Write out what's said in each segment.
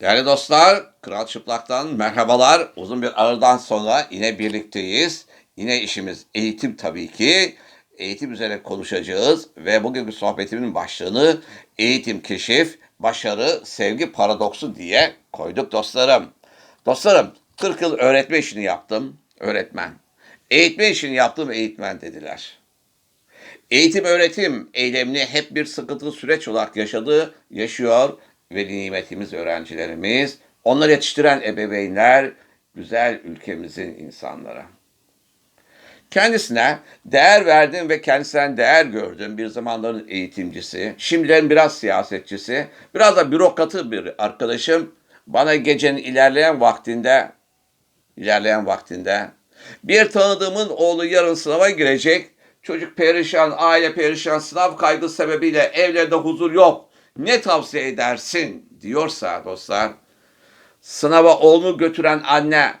Değerli dostlar, Kral Çıplak'tan merhabalar. Uzun bir aradan sonra yine birlikteyiz. Yine işimiz eğitim tabii ki. Eğitim üzerine konuşacağız ve bugünkü sohbetimin başlığını eğitim, keşif, başarı, sevgi paradoksu diye koyduk dostlarım. Dostlarım, 40 yıl öğretme işini yaptım, öğretmen. Eğitme işini yaptım, eğitmen dediler. Eğitim öğretim eylemini hep bir sıkıntılı süreç olarak yaşadı, yaşıyor ve nimetimiz öğrencilerimiz, onları yetiştiren ebeveynler, güzel ülkemizin insanları. Kendisine değer verdim ve kendisinden değer gördüm. Bir zamanların eğitimcisi, şimdilerin biraz siyasetçisi, biraz da bürokratı bir arkadaşım. Bana gecenin ilerleyen vaktinde, ilerleyen vaktinde bir tanıdığımın oğlu yarın sınava girecek, çocuk perişan, aile perişan, sınav kaygı sebebiyle evlerinde huzur yok, ne tavsiye edersin diyorsa dostlar, sınava oğlunu götüren anne,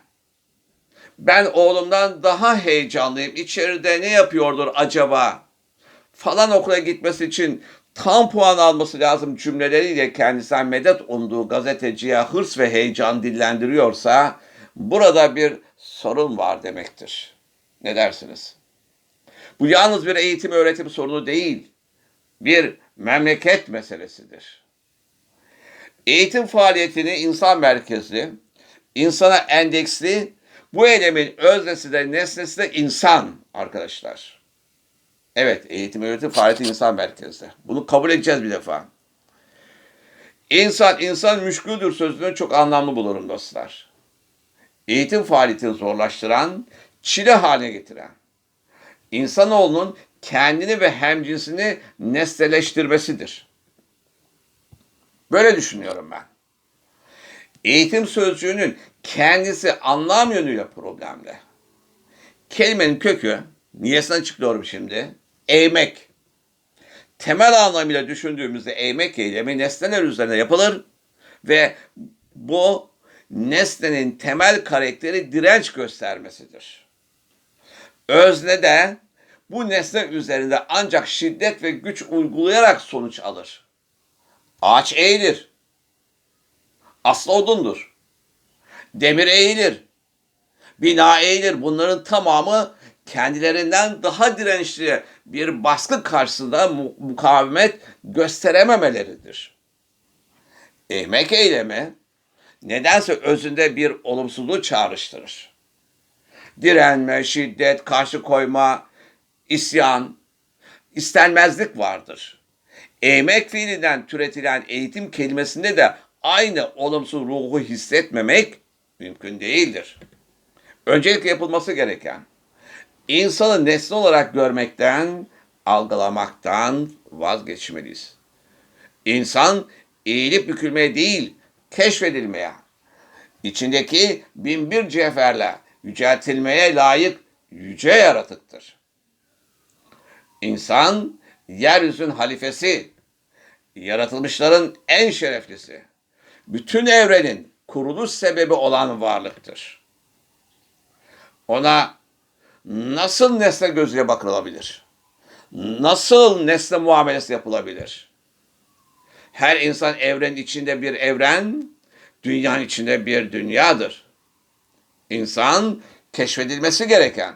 ben oğlumdan daha heyecanlıyım. İçeride ne yapıyordur acaba? Falan okula gitmesi için tam puan alması lazım cümleleriyle kendisine medet umduğu gazeteciye hırs ve heyecan dillendiriyorsa burada bir sorun var demektir. Ne dersiniz? Bu yalnız bir eğitim öğretim sorunu değil. Bir memleket meselesidir. Eğitim faaliyetini insan merkezli, insana endeksli, bu eylemin öznesi de nesnesi de insan arkadaşlar. Evet, eğitim öğretim faaliyeti insan merkezli. Bunu kabul edeceğiz bir defa. İnsan, insan müşküldür sözünü çok anlamlı bulurum dostlar. Eğitim faaliyetini zorlaştıran, çile haline getiren, insanoğlunun kendini ve hemcinsini nesneleştirmesidir. Böyle düşünüyorum ben. Eğitim sözcüğünün kendisi anlam yönüyle problemli. Kelimenin kökü, niyesinden çıkıyorum şimdi, eğmek. Temel anlamıyla düşündüğümüzde eğmek eylemi nesneler üzerine yapılır ve bu nesnenin temel karakteri direnç göstermesidir. Özne de bu nesne üzerinde ancak şiddet ve güç uygulayarak sonuç alır. Ağaç eğilir. Aslı odundur. Demir eğilir. Bina eğilir. Bunların tamamı kendilerinden daha dirençli bir baskı karşısında mu- mukavemet gösterememeleridir. Eğmek eylemi nedense özünde bir olumsuzluğu çağrıştırır. Direnme, şiddet, karşı koyma, isyan, istenmezlik vardır. Eğmek fiilinden türetilen eğitim kelimesinde de aynı olumsuz ruhu hissetmemek mümkün değildir. Öncelikle yapılması gereken insanı nesne olarak görmekten, algılamaktan vazgeçmeliyiz. İnsan eğilip bükülmeye değil, keşfedilmeye, içindeki binbir cevherle yüceltilmeye layık yüce yaratıktır. İnsan yeryüzün halifesi, yaratılmışların en şereflisi, bütün evrenin kuruluş sebebi olan varlıktır. Ona nasıl nesne gözüyle bakılabilir? Nasıl nesne muamelesi yapılabilir? Her insan evrenin içinde bir evren, dünyanın içinde bir dünyadır. İnsan keşfedilmesi gereken,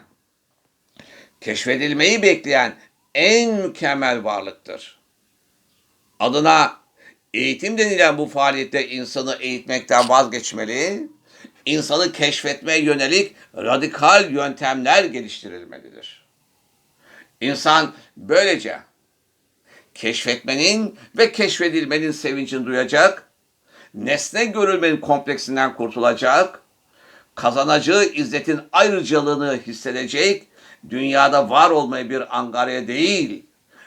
keşfedilmeyi bekleyen en mükemmel varlıktır. Adına eğitim denilen bu faaliyette insanı eğitmekten vazgeçmeli, insanı keşfetmeye yönelik radikal yöntemler geliştirilmelidir. İnsan böylece keşfetmenin ve keşfedilmenin sevincini duyacak, nesne görülmenin kompleksinden kurtulacak, kazanacağı izzetin ayrıcalığını hissedecek, dünyada var olmayı bir angarya değil,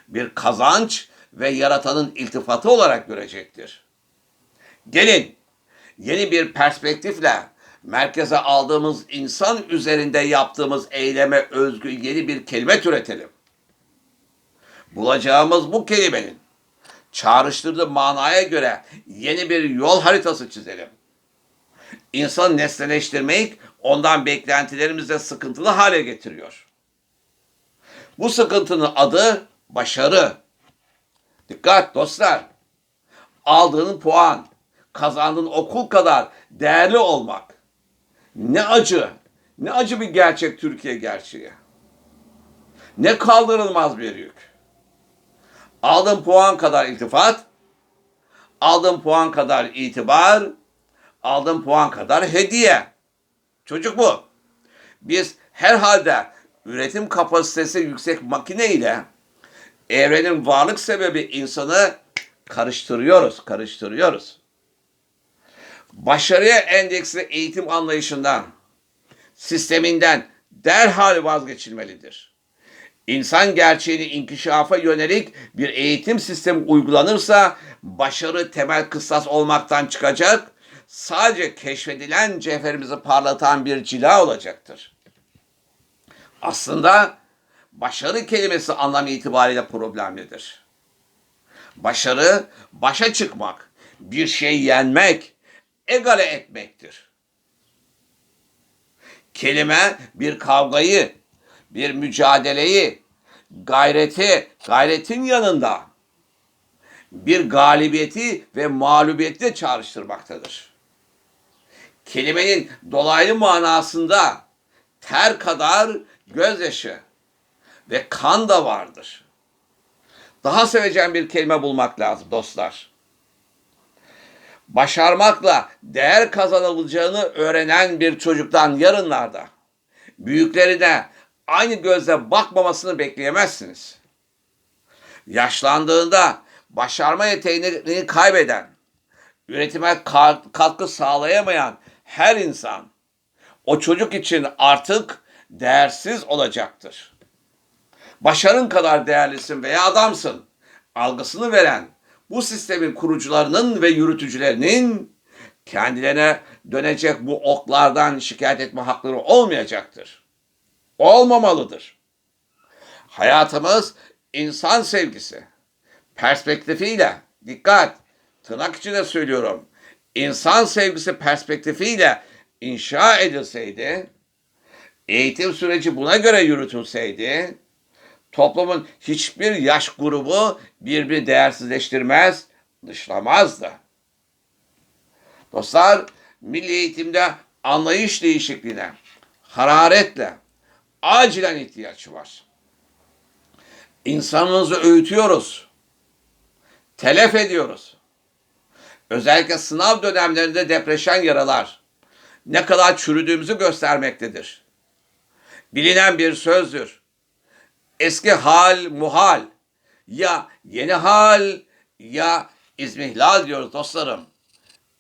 bir kazanç ve yaratanın iltifatı olarak görecektir. Gelin yeni bir perspektifle merkeze aldığımız insan üzerinde yaptığımız eyleme özgü yeni bir kelime türetelim. Bulacağımız bu kelimenin çağrıştırdığı manaya göre yeni bir yol haritası çizelim. İnsanı nesneleştirmek ondan beklentilerimizde sıkıntılı hale getiriyor. Bu sıkıntının adı başarı. Dikkat dostlar. Aldığın puan, kazandığın okul kadar değerli olmak. Ne acı, ne acı bir gerçek Türkiye gerçeği. Ne kaldırılmaz bir yük. Aldığın puan kadar iltifat, aldığın puan kadar itibar, aldığın puan kadar hediye. Çocuk bu. Biz herhalde üretim kapasitesi yüksek makine ile evrenin varlık sebebi insanı karıştırıyoruz, karıştırıyoruz. Başarıya endeksli eğitim anlayışından, sisteminden derhal vazgeçilmelidir. İnsan gerçeğini inkişafa yönelik bir eğitim sistemi uygulanırsa başarı temel kıstas olmaktan çıkacak, sadece keşfedilen cevherimizi parlatan bir cila olacaktır. Aslında başarı kelimesi anlam itibariyle problemlidir. Başarı, başa çıkmak, bir şey yenmek, egale etmektir. Kelime bir kavgayı, bir mücadeleyi, gayreti, gayretin yanında bir galibiyeti ve mağlubiyeti de çağrıştırmaktadır. Kelimenin dolaylı manasında ter kadar gözyaşı ve kan da vardır. Daha seveceğim bir kelime bulmak lazım dostlar. Başarmakla değer kazanılacağını öğrenen bir çocuktan yarınlarda büyüklerine aynı gözle bakmamasını bekleyemezsiniz. Yaşlandığında başarma yeteneğini kaybeden, üretime katkı sağlayamayan her insan o çocuk için artık değersiz olacaktır. Başarın kadar değerlisin veya adamsın algısını veren bu sistemin kurucularının ve yürütücülerinin kendilerine dönecek bu oklardan şikayet etme hakları olmayacaktır. Olmamalıdır. Hayatımız insan sevgisi perspektifiyle dikkat tırnak içinde söylüyorum insan sevgisi perspektifiyle inşa edilseydi eğitim süreci buna göre yürütülseydi toplumun hiçbir yaş grubu birbirini değersizleştirmez, dışlamazdı. Dostlar, milli eğitimde anlayış değişikliğine, hararetle, acilen ihtiyaç var. İnsanımızı öğütüyoruz, telef ediyoruz. Özellikle sınav dönemlerinde depreşen yaralar ne kadar çürüdüğümüzü göstermektedir. Bilinen bir sözdür eski hal muhal. Ya yeni hal ya izmihlal diyoruz dostlarım.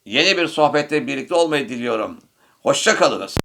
Yeni bir sohbette birlikte olmayı diliyorum. Hoşça kalınız.